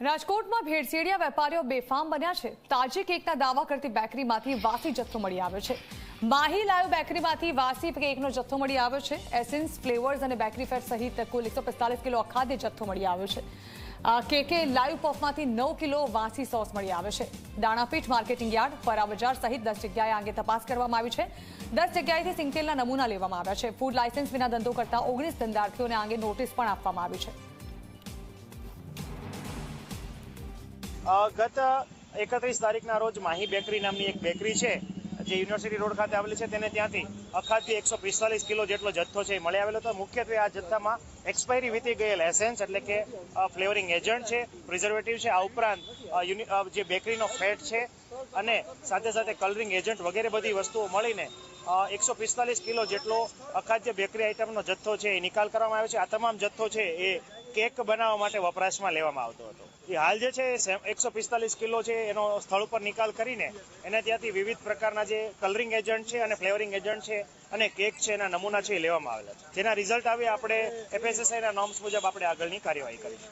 રાજકોટમાં ભેળસેડિયા વેપારીઓ બેફામ બન્યા છે. તાજી કેકના દાવા કરતી બેકરીમાંથી વાસી જથ્થો મળી આવ્યો છે. માહી લાયો બેકરીમાંથી વાસી કેકનો જથ્થો મળી આવ્યો છે. એસેન્સ, ફ્લેવર્સ અને બેકરી ફેટ સહિત કુલ એકસો કિલો અખાદ્ય જથ્થો મળી આવ્યો છે. કેકે લાઈવ પફમાંથી નવ કિલો વાસી સોસ મળી આવ્યો છે. દાણાપીઠ માર્કેટિંગ યાર્ડ ફરા બજાર સહિત દસ જગ્યાએ આ અંગે તપાસ કરવામાં આવી છે. દસ જગ્યાએથી સિંગતેલના નમૂના લેવામાં આવ્યા છે. ફૂડ લાયસન્સ વિના ધંધો કરતા ઓગણીસ ધંધાર્થીઓને આ અંગે નોટિસ પણ આપવામાં આવી છે. ગત એકત્રીસ તારીખના રોજ માહી બેકરી નામની એક બેકરી છે, જે યુનિવર્સિટી રોડ ખાતે આવેલી છે, તેને ત્યાંથી અખાતથી એકસો પિસ્તાલીસ કિલો જેટલો જથ્થો છે મળી આવેલો હતો. મુખ્યત્વે આ જથ્થામાં એક્સપાયરી વીતી ગયેલ એસેન્સ એટલે કે ફ્લેવરિંગ એજન્ટ છે પ્રિઝર્વેટિવ છે, આ ઉપરાંત જે બેકરીનો ફેટ છે અને સાથે સાથે કલરિંગ એજન્ટ વગેરે બધી વસ્તુઓ મળીને એકસો પિસ્તાલીસ કિલો જેટલો અખાદ્ય બેકરી આઇટમનો જથ્થો છે એ નિકાલ કરવામાં આવ્યો છે. આ તમામ જથ્થો છે એ કેક બનાવવા માટે વપરાશમાં લેવામાં આવતો હતો. એ હાલ જે છે એકસો પિસ્તાલીસ કિલો છે એનો સ્થળ ઉપર નિકાલ કરીને એને ત્યાંથી વિવિધ પ્રકારના જે કલરિંગ એજન્ટ છે અને ફ્લેવરિંગ એજન્ટ છે અને કેક છે એના નમૂના છે એ લેવામાં આવેલા છે. જેના રિઝલ્ટ આવે, આપણે એફએસએસઆઈના નોર્મ્સ મુજબ આપણે આગળની કાર્યવાહી કરીશું.